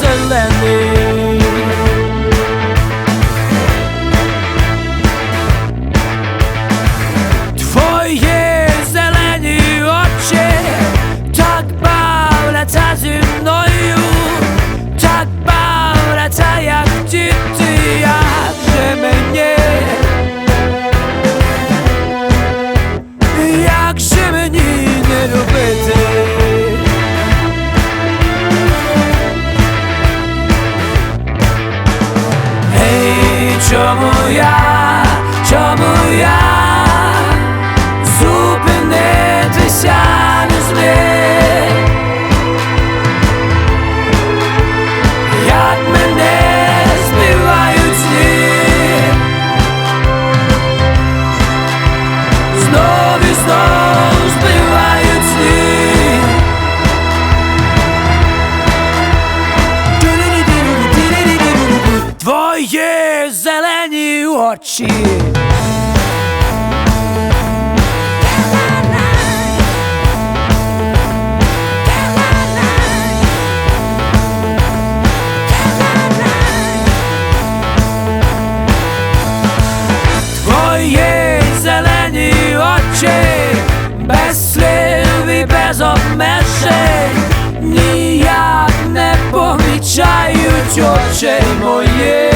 Zeleny чому я, чому я? Зупинитися не зміг? Як мене збивають сні Знов і знов збивають сні зелені очі Твої зелені очі без слів і без обмежень ніяк не помічають очей моїх